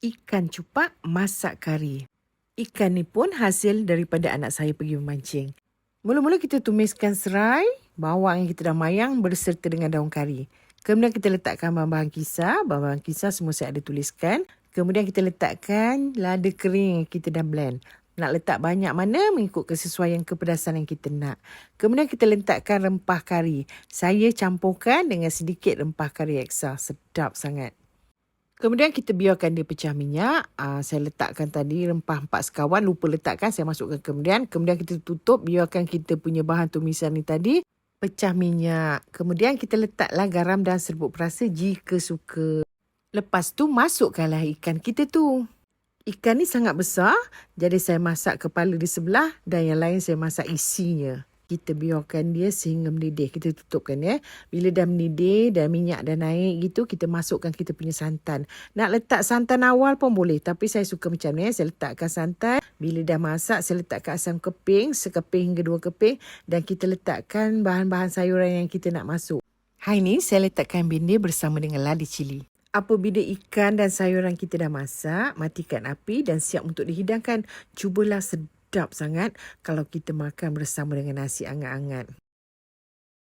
ikan cupak masak kari. Ikan ni pun hasil daripada anak saya pergi memancing. Mula-mula kita tumiskan serai, bawang yang kita dah mayang berserta dengan daun kari. Kemudian kita letakkan bahan-bahan kisar. Bahan-bahan kisar semua saya ada tuliskan. Kemudian kita letakkan lada kering yang kita dah blend. Nak letak banyak mana mengikut kesesuaian kepedasan yang kita nak. Kemudian kita letakkan rempah kari. Saya campurkan dengan sedikit rempah kari ekstra. Sedap sangat. Kemudian kita biarkan dia pecah minyak. Uh, saya letakkan tadi rempah empat sekawan. Lupa letakkan. Saya masukkan kemudian. Kemudian kita tutup. Biarkan kita punya bahan tumisan ni tadi. Pecah minyak. Kemudian kita letaklah garam dan serbuk perasa jika suka. Lepas tu masukkanlah ikan kita tu. Ikan ni sangat besar. Jadi saya masak kepala di sebelah. Dan yang lain saya masak isinya kita biarkan dia sehingga mendidih. Kita tutupkan ya. Bila dah mendidih dan minyak dah naik gitu, kita masukkan kita punya santan. Nak letak santan awal pun boleh. Tapi saya suka macam ni. Ya. Saya letakkan santan. Bila dah masak, saya letakkan asam keping. Sekeping hingga dua keping. Dan kita letakkan bahan-bahan sayuran yang kita nak masuk. Hari ni saya letakkan bindi bersama dengan ladi cili. Apabila ikan dan sayuran kita dah masak, matikan api dan siap untuk dihidangkan. Cubalah sedap sedap sangat kalau kita makan bersama dengan nasi angat-angat.